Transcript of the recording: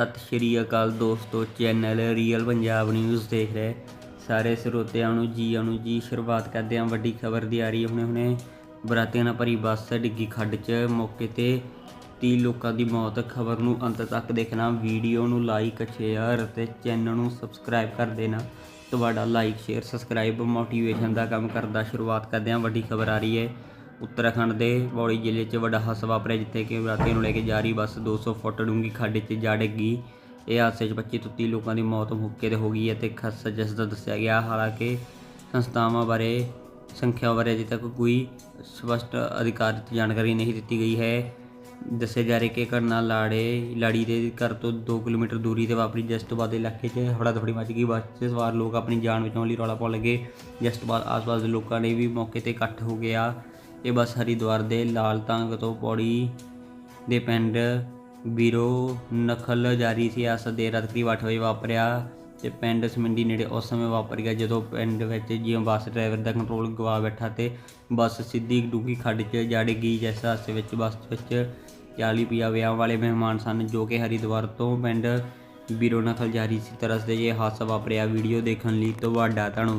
ਸਤਿ ਸ਼੍ਰੀ ਅਕਾਲ ਦੋਸਤੋ, channel real Punjab news ਦੇਖ ਰਹੇ ਸਾਰੇ ਸਰੋਤਿਆਂ ਨੂੰ ਜੀ ਆਇਆਂ ਜੀ, ਸ਼ੁਰੂਆਤ ਕਰਦੇ ਹਾਂ ਵੱਡੀ ਖਬਰ ਦੀ ਆ ਰਹੀ ਹੈ ਹੁਣੇ ਹੁਣੇ। ਬਰਾਤੀਆਂ ਨਾਲ ਭਰੀ ਬੱਸ ਡਿੱਗੀ ਖੱਡ 'ਚ, ਮੌਕੇ ਤੇ 30 ਲੋਕਾਂ ਦੀ ਮੌਤ, ਖਬਰ ਨੂੰ ਅੰਤ ਤੱਕ ਦੇਖਣਾ, ਵੀਡੀਓ ਨੂੰ ਲਾਈਕ ਸ਼ੇਅਰ ਅਤੇ ਚੈਨਲ ਨੂੰ ਸਬਸਕ੍ਰਾਈਬ ਕਰ ਦੇਣਾ। ਤੁਹਾਡਾ ਲਾਈਕ ਸ਼ੇਅਰ ਸਬਸਕ੍ਰਾਈਬ ਮੋਟੀਵੇਸ਼ਨ ਦਾ ਕੰਮ ਕਰਦਾ ਸ਼ੁਰੂਆਤ ਕਰਦੇ ਹਾਂ, ਵੱਡੀ ਖਬਰ ਆ ਰਹੀ ਹੈ। ਉੱਤਰਾਖੰਡ ਦੇ ਪੌੜੀ ਜ਼ਿਲ੍ਹੇ 'ਚ ਵੱਡਾ ਹਾਦਸਾ ਵਾਪਰਿਆ, ਜਿੱਥੇ ਕਿ ਬਰਾਤੀਆਂ ਨੂੰ ਲੈ ਕੇ ਜਾ ਰਹੀ ਬੱਸ 200 ਫੁੱਟ ਡੂੰਘੀ ਖੱਡ 'ਚ ਜਾ ਡਿੱਗੀ। ਇਹ ਹਾਦਸੇ 'ਚ 25 ਤੋਂ 30 ਲੋਕਾਂ ਦੀ ਮੌਤ ਮੌਕੇ ਤੇ ਹੋ ਗਈ ਅਤੇ ਤੇ ਖਸ ਜਿਸ ਦਾ ਦੱਸਿਆ ਗਿਆ। ਹਾਲਾਂਕਿ ਸੰਸਥਾਵਾਂ ਬਾਰੇ ਸੰਖਿਆ ਬਾਰੇ ਅਜੇ ਤੱਕ ਕੋਈ ਸਪਸ਼ਟ ਅਧਿਕਾਰਿਤ ਜਾਣਕਾਰੀ ਨਹੀਂ ਦਿੱਤੀ ਗਈ ਹੈ। ਦੱਸਿਆ ਜਾ ਰਿਹਾ ਕਿ ਇਹ ਘਟਨਾ ਲਾੜੇ, ਲਾੜੀ ਦੇ ਘਰ ਤੋਂ 2 ਕਿਲੋਮੀਟਰ ਦੂਰੀ ਤੇ ਵਾਪਰੀ। ਜਿਸ ਤੋਂ ਬਾਅਦ ਇਲਾਕੇ 'ਚ ਹਫੜਾ ਦਫੜੀ ਮਚ ਗਈ। ਬੱਸ 'ਚ ਸਵਾਰ ਲੋਕ ਆਪਣੀ ਜਾਨ ਬਚਾਉਣ ਲਈ ਰੌਲਾ ਪਾਉਣ ਲੱਗੇ। ਜਿਸ ਤੋਂ ਬਾਅਦ ਆਸ-ਪਾਸ ਦੇ ਲੋਕਾਂ ਨੇ ਵੀ ਮੌਕੇ ਤੇ ਇਕੱਠ ਹੋ ਗਿਆ। ਇਹ ਬੱਸ ਹਰਿਦੁਆਰ ਦੇ ਲਾਲ ਤੰਗ ਤੋਂ ਪੌੜੀ ਦੇ ਪਿੰਡ ਬੀਰੋ ਨਖਲ ਜਾਰੀ ਸੀ। ਅਸ ਦੇਰ ਰਾਤ ਕਰੀਬ 8 ਵਜੇ ਵਾਪਰਿਆ ਤੇ ਪਿੰਡ ਸਮਿੰਡੀ ਨੇੜੇ ਉਸ ਸਮੇਂ ਵਾਪਰ ਗਿਆ ਜਦੋਂ ਪਿੰਡ ਵਿੱਚ ਜਿਉਂ ਬੱਸ ਡਰਾਈਵਰ ਦਾ ਕੰਟਰੋਲ ਗਵਾ ਬੈਠਾ ਤੇ ਬੱਸ ਸਿੱਧੀ ਡੂੰਘੀ ਖੱਡ 'ਚ ਜੜ ਗਈ ਜਿਸ ਹਾਦਸੇ ਵਿੱਚ ਬੱਸ ਵਿੱਚ 40 ਪਿਆ ਵਿਆਹ ਵਾਲੇ ਮਹਿਮਾਨ ਸਨ ਜੋ ਕਿ ਹਰਿਦੁਆਰ ਤੋਂ ਪਿੰਡ ਬੀਰੋ ਨਖਲ ਜਾਰੀ ਸੀ। ਤਰਸ ਦੇ ਇਹ ਹਾਦਸਾ ਵਾਪਰਿਆ। ਵੀਡੀਓ ਦੇਖਣ ਲਈ ਤੁਹਾਡਾ ਧੰਨਵਾਦ।